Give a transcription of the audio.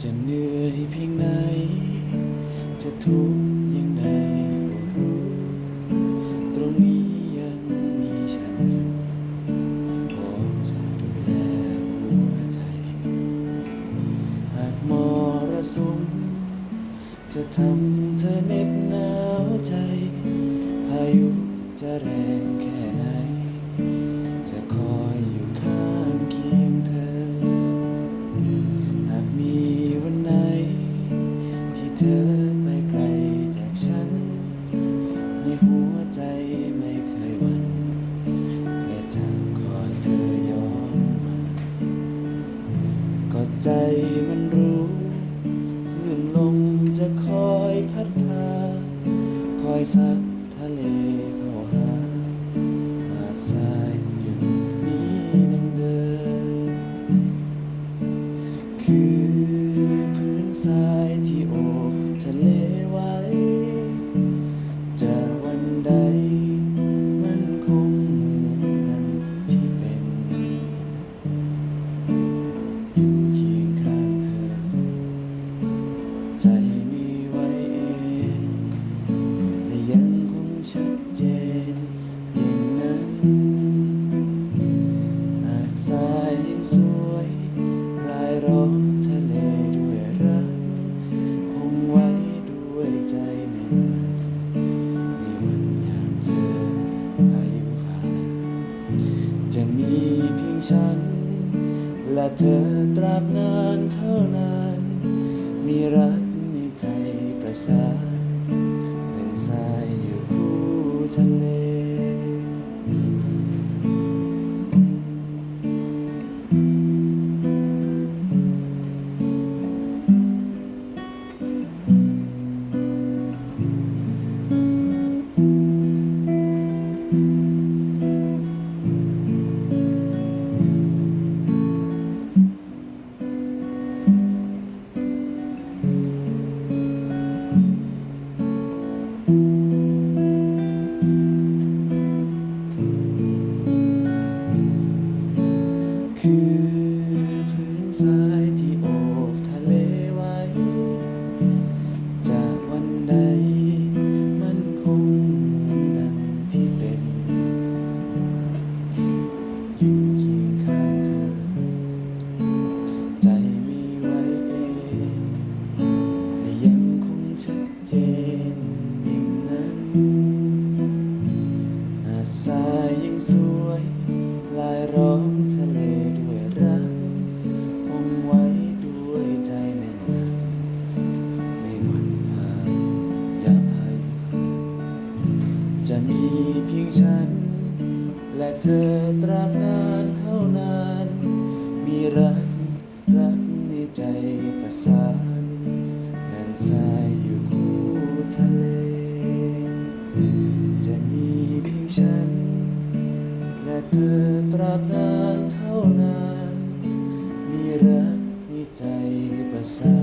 จะเหนื่อยเพียงไหน จะทุกข์ยังไงรู้ ตรงนี้ยังมีฉันอยู่พร้อมจะดูแลหัวใจ หากมรสุมจะทำเธอเหน็บหนาวใจ พายุจะแรงแค่ ฉัน และเธอตราบนานเท่านั้น มีรักในใจประสาน Mm-hmm. และเธอตราบนานเท่านาน มีรักรักในใจประสานแผ่นทายอยู่คู่ทะเล จะมีเพียงฉัน และเธอตราบนานเท่านาน มีรักในใจประสาน